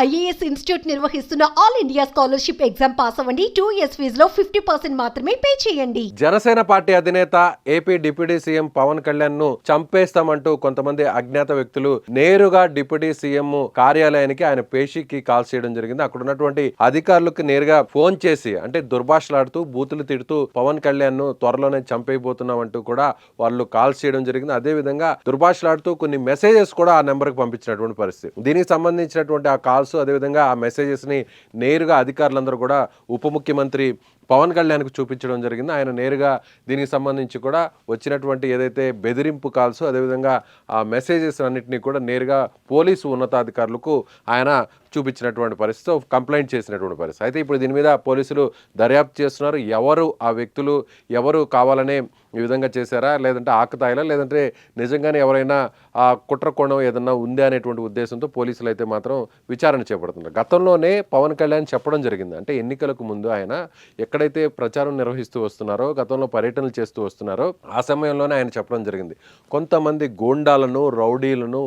IAS institute నిర్వహిస్తున్న all India scholarship exam pass అవ్వండి. Two years ఫీజులో ఫిఫ్టీ పర్సెంట్ మాత్రమే పే చేయండి. జనసేన పార్టీ అధినేత ఏపీ డిప్యూటీ సీఎం పవన్ కళ్యాణ్ను చంపేస్తామంటూ కొంతమంది అజ్ఞాత వ్యక్తులు నేరుగా డిప్యూటీ సీఎం కార్యాలయానికి ఆయన పేషీకి కాల్ చేయడం జరిగింది. అక్కడ ఉన్నటువంటి అధికారులకు నేరుగా ఫోన్ చేసి అంటే దుర్భాషలాడుతూ బూతులు తిడుతూ పవన్ కళ్యాణ్ను త్వరలోనే చంపేయబోతున్నాం అంటూ కూడా వాళ్ళు కాల్ చేయడం జరిగింది. అదే విధంగా దుర్భాషలాడుతూ కొన్ని మెసేజెస్ కూడా ఆ నెంబర్కు పంపించినటువంటి పరిస్థితి. దీనికి సంబంధించినటువంటి ఆ కాల్స్ అదేవిధంగా ఆ మెసేజెస్ని నేరుగా అధికారులందరూ కూడా ఉప ముఖ్యమంత్రి పవన్ కళ్యాణ్కు చూపించడం జరిగింది. ఆయన నేరుగా దీనికి సంబంధించి కూడా వచ్చినటువంటి ఏదైతే బెదిరింపు కాల్స్ అదేవిధంగా ఆ మెసేజెస్ అన్నింటినీ కూడా నేరుగా పోలీసు ఉన్నతాధికారులకు ఆయన చూపించినటువంటి పరిస్థితి కంప్లైంట్ చేసినటువంటి పరిస్థితి. అయితే ఇప్పుడు దీని మీద పోలీసులు దర్యాప్తు చేస్తున్నారు. ఎవరు ఆ వ్యక్తులు ఎవరు కావాలనే ఈ విధంగా చేశారా? లేదంటే ఆకతాయిలా? లేదంటే నిజంగానే ఎవరైనా ఆ కుట్ర కోణం ఏదన్నా ఉందా అనేటువంటి ఉద్దేశంతో పోలీసులు అయితే మాత్రం విచారణ చేపడుతున్నారు. గతంలోనే పవన్ కళ్యాణ్ చెప్పడం జరిగింది. అంటే ఎన్నికలకు ముందు ఆయన ఎక్కడ ఎక్కడైతే ప్రచారం నిర్వహిస్తూ వస్తున్నారో గతంలో పర్యటనలు చేస్తూ వస్తున్నారో ఆ సమయంలోనే ఆయన చెప్పడం జరిగింది. కొంతమంది గోండాలను రౌడీలను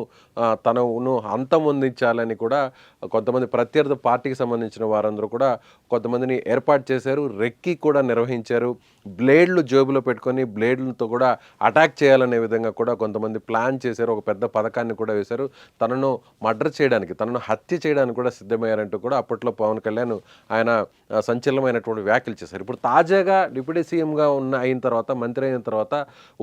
తనను అంతమొందించాలని కూడా కొంతమంది ప్రత్యర్థి పార్టీకి సంబంధించిన వారందరూ కూడా కొంతమందిని ఏర్పాటు చేశారు రెక్కి కూడా నిర్వహించారు. బ్లేడ్లు జేబులో పెట్టుకొని బ్లేడ్లతో కూడా అటాక్ చేయాలనే విధంగా కూడా కొంతమంది ప్లాన్ చేశారు. ఒక పెద్ద పథకాన్ని కూడా వేశారు. తనను మర్డర్ చేయడానికి తనను హత్య చేయడానికి కూడా సిద్ధమయ్యారంటూ కూడా అప్పట్లో పవన్ కళ్యాణ్ ఆయన సంచలనమైనటువంటి వ్యాఖ్యలు చేశారు. ఇప్పుడు తాజాగా డిప్యూటీ సీఎంగా ఉన్న అయిన తర్వాత మంత్రి అయిన తర్వాత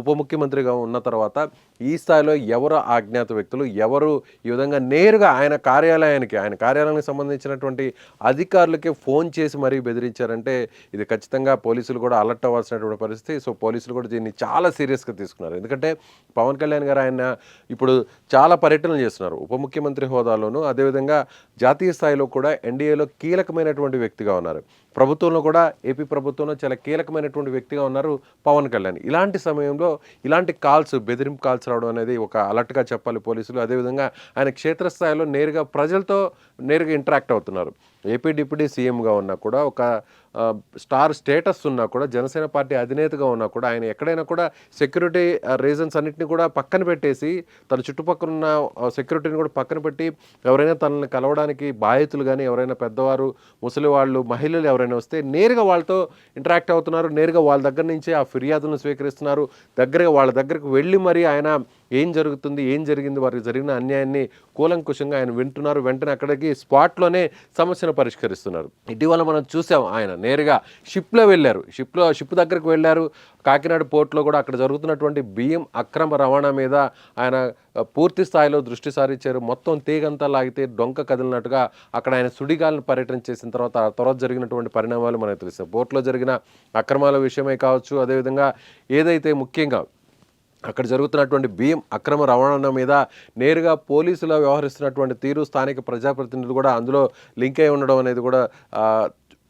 ఉప ముఖ్యమంత్రిగా ఉన్న తర్వాత ఈ స్థాయిలో ఎవరు అజ్ఞాత వ్యక్తులు ఎవరు ఈ విధంగా నేరుగా ఆయన కార్యాలయానికి ఆయన కార్యాలయానికి సంబంధించినటువంటి అధికారులకే ఫోన్ చేసి మరీ బెదిరించారంటే ఇది ఖచ్చితంగా పోలీసులు కూడా అలర్ట్ అవ్వాల్సినటువంటి పరిస్థితి. సో పోలీసులు కూడా దీన్ని చాలా సీరియస్గా తీసుకున్నారు. ఎందుకంటే పవన్ కళ్యాణ్ గారు ఆయన ఇప్పుడు చాలా పర్యటనలు చేస్తున్నారు. ఉప ముఖ్యమంత్రి హోదాలోను అదేవిధంగా జాతీయ స్థాయిలో కూడా ఎన్డీఏలో కీలకమైనటువంటి వ్యక్తిగా ఉన్నారు. ప్రభుత్వంలో కూడా ఏపీ ప్రభుత్వంలో చాలా కీలకమైనటువంటి వ్యక్తిగా ఉన్నారు పవన్ కళ్యాణ్. ఇలాంటి సమయంలో ఇలాంటి కాల్స్ బెదిరింపు కాల్స్ రావడం అనేది ఒక అలర్ట్గా చెప్పాలి పోలీసులు. అదేవిధంగా ఆయన క్షేత్రస్థాయిలో నేరుగా ప్రజలతో నేరుగా ఇంటరాక్ట్ అవుతున్నారు. ఏపీ డిప్యూటీ సీఎంగా ఉన్నా కూడా ఒక స్టార్ స్టేటస్ ఉన్నా కూడా జనసేన పార్టీ అధినేతగా ఉన్నా కూడా ఆయన ఎక్కడైనా కూడా సెక్యూరిటీ రీజన్స్ అన్నింటినీ కూడా పక్కన పెట్టేసి తన చుట్టుపక్కల ఉన్న సెక్యూరిటీని కూడా పక్కన పెట్టి ఎవరైనా తనని కలవడానికి బాధితులు కానీ ఎవరైనా పెద్దవారు ముసలి వాళ్ళు మహిళలు ఎవరైనా వస్తే నేరుగా వాళ్ళతో ఇంటరాక్ట్ అవుతున్నారు. నేరుగా వాళ్ళ దగ్గర నుంచే ఆ ఫిర్యాదులను స్వీకరిస్తున్నారు. దగ్గరగా వాళ్ళ దగ్గరకు వెళ్ళి మరి ఆయన ఏం జరుగుతుంది ఏం జరిగింది వారికి జరిగిన అన్యాయాన్ని కూలంకుషంగా ఆయన వింటున్నారు. వెంటనే అక్కడికి స్పాట్లోనే సమస్యను పరిష్కరిస్తున్నారు. ఇటీవల మనం చూసాం ఆయన నేరుగా షిప్లో వెళ్ళారు. షిప్లో షిప్ దగ్గరకు వెళ్ళారు. కాకినాడ పోర్ట్లో కూడా అక్కడ జరుగుతున్నటువంటి బియ్యం అక్రమ రవాణా మీద ఆయన పూర్తి స్థాయిలో దృష్టి సారించారు. మొత్తం తీగంతా లాగితే డొంక కదిలినట్టుగా అక్కడ ఆయన సుడిగాలను పర్యటన చేసిన తర్వాత ఆ తర్వాత జరిగినటువంటి పరిణామాలు మనకు తెలుస్తాయి. పోర్ట్లో జరిగిన అక్రమాల విషయమే కావచ్చు అదేవిధంగా ఏదైతే ముఖ్యంగా అక్కడ జరుగుతున్నటువంటి బియ్యం అక్రమ రవాణా మీద నేరుగా పోలీసులు వ్యవహరిస్తున్నటువంటి తీరు స్థానిక ప్రజాప్రతినిధులు కూడా అందులో లింక్ అయి ఉండడం అనేది కూడా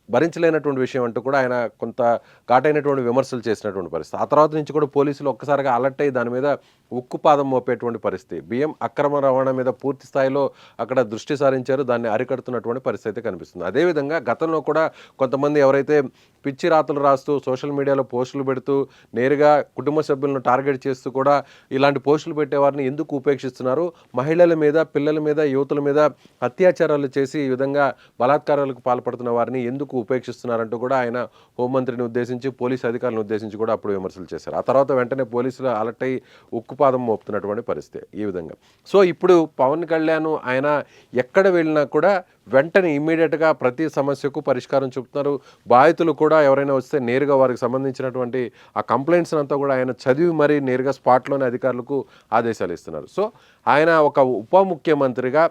భరించలేనటువంటి విషయం అంటూ కూడా ఆయన కొంత ఘాటైనటువంటి విమర్శలు చేసినటువంటి పరిస్థితి. ఆ తర్వాత నుంచి కూడా పోలీసులు ఒక్కసారిగా అలర్ట్ అయ్యి దాని మీద ఉక్కుపాదం మోపేటువంటి పరిస్థితి. బియ్యం అక్రమ రవాణా మీద పూర్తి స్థాయిలో అక్కడ దృష్టి సారించారు. దాన్ని అరికడుతున్నటువంటి పరిస్థితి అయితే కనిపిస్తుంది. అదేవిధంగా గతంలో కూడా కొంతమంది ఎవరైతే పిచ్చి రాతలు రాస్తూ సోషల్ మీడియాలో పోస్టులు పెడుతూ నేరుగా కుటుంబ సభ్యులను టార్గెట్ చేస్తూ కూడా ఇలాంటి పోస్టులు పెట్టేవారిని ఎందుకు ఉపేక్షిస్తున్నారు? మహిళల మీద పిల్లల మీద యువతుల మీద అత్యాచారాలు చేసి ఈ విధంగా బలాత్కారాలకు పాల్పడుతున్న వారిని ఎందుకు ఉపేక్షిస్తున్నారంటూ కూడా ఆయన హోంమంత్రిని ఉద్దేశించి పోలీసు అధికారులను ఉద్దేశించి కూడా అప్పుడు విమర్శలు చేశారు. ఆ తర్వాత వెంటనే పోలీసులు అలర్ట్ అయ్యి ఉక్కుపాదం మోపుతున్నటువంటి పరిస్థితి ఈ విధంగా. సో ఇప్పుడు పవన్ కళ్యాణ్ ఆయన ఎక్కడ వెళ్ళినా కూడా వెంటనే ఇమ్మీడియట్గా ప్రతి సమస్యకు పరిష్కారం చూపుతున్నారు. బాధితులు కూడా ఎవరైనా వస్తే నేరుగా వారికి సంబంధించినటువంటి ఆ కంప్లైంట్స్ అంతా కూడా ఆయన చదివి మరీ నేరుగా స్పాట్లోనే అధికారులకు ఆదేశాలు ఇస్తున్నారు. సో ఆయన ఒక ఉప ముఖ్యమంత్రిగా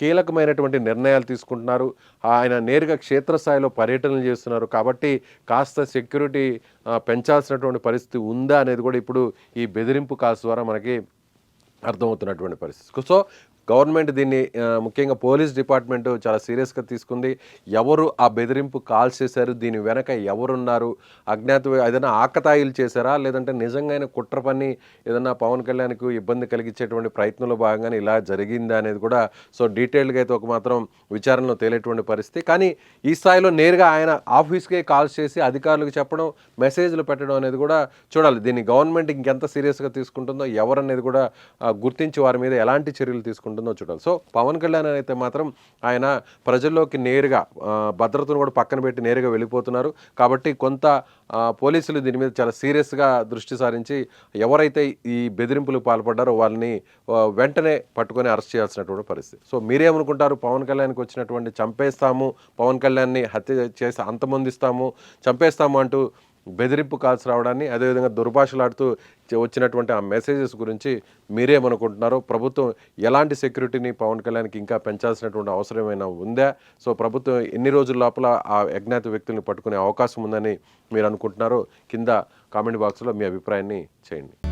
కీలకమైనటువంటి నిర్ణయాలు తీసుకుంటున్నారు. ఆయన నేరుగా క్షేత్రస్థాయిలో పర్యటనలు చేస్తున్నారు. కాబట్టి కాస్త సెక్యూరిటీ పెంచాల్సినటువంటి పరిస్థితి ఉందా అనేది కూడా ఇప్పుడు ఈ బెదిరింపు కాల్స్ ద్వారా మనకి అర్థమవుతున్నటువంటి పరిస్థితి. సో గవర్నమెంట్ దీన్ని ముఖ్యంగా పోలీస్ డిపార్ట్మెంట్ చాలా సీరియస్గా తీసుకుంది. ఎవరు ఆ బెదిరింపు కాల్స్ చేశారు? దీని వెనక ఎవరున్నారు? అజ్ఞాత ఏదైనా ఆకతాయిలు చేశారా? లేదంటే నిజంగా కుట్ర పని ఏదైనా పవన్ కళ్యాణ్కు ఇబ్బంది కలిగించేటువంటి ప్రయత్నంలో భాగంగానే ఇలా జరిగిందా అనేది కూడా సో డీటెయిల్గా అయితే ఒక మాత్రం విచారణలో తేలేటువంటి పరిస్థితి. కానీ ఈ స్థాయిలో నేరుగా ఆయన ఆఫీస్కే కాల్స్ చేసి అధికారులకు చెప్పడం మెసేజ్లు పెట్టడం అనేది కూడా చూడాలి. దీన్ని గవర్నమెంట్ ఇంకెంత సీరియస్గా తీసుకుంటుందో ఎవరనేది కూడా గుర్తించి వారి మీద ఎలాంటి చర్యలు తీసుకుంటుందో ఉంటుందో చూడాలి. సో పవన్ కళ్యాణ్ అయితే మాత్రం ఆయన ప్రజల్లోకి నేరుగా భద్రతను కూడా పక్కన పెట్టి నేరుగా వెళ్ళిపోతున్నారు. కాబట్టి కొంత పోలీసులు దీని మీద చాలా సీరియస్గా దృష్టి సారించి ఎవరైతే ఈ బెదిరింపులు పాల్పడ్డారో వాళ్ళని వెంటనే పట్టుకొని అరెస్ట్ చేయాల్సినటువంటి పరిస్థితి. సో మీరేమనుకుంటారు? పవన్ కళ్యాణ్కి వచ్చినటువంటి చంపేస్తాము పవన్ కళ్యాణ్ని హత్య చేసి అంతమొందిస్తాము చంపేస్తాము అంటూ బెదిరింపు కాల్స్ రావడాన్ని అదేవిధంగా దుర్భాషలాడుతూ వచ్చినటువంటి ఆ మెసేజెస్ గురించి మీరేమనుకుంటున్నారో ప్రభుత్వం ఎలాంటి సెక్యూరిటీని పవన్ కళ్యాణ్కి ఇంకా పెంచాల్సినటువంటి అవసరం ఏమైనా ఉందా? సో ప్రభుత్వం ఎన్ని రోజుల లోపల ఆ అజ్ఞాత వ్యక్తుల్ని పట్టుకునే అవకాశం ఉందని మీరు అనుకుంటున్నారో కింద కామెంట్ బాక్స్లో మీ అభిప్రాయాన్ని చేయండి.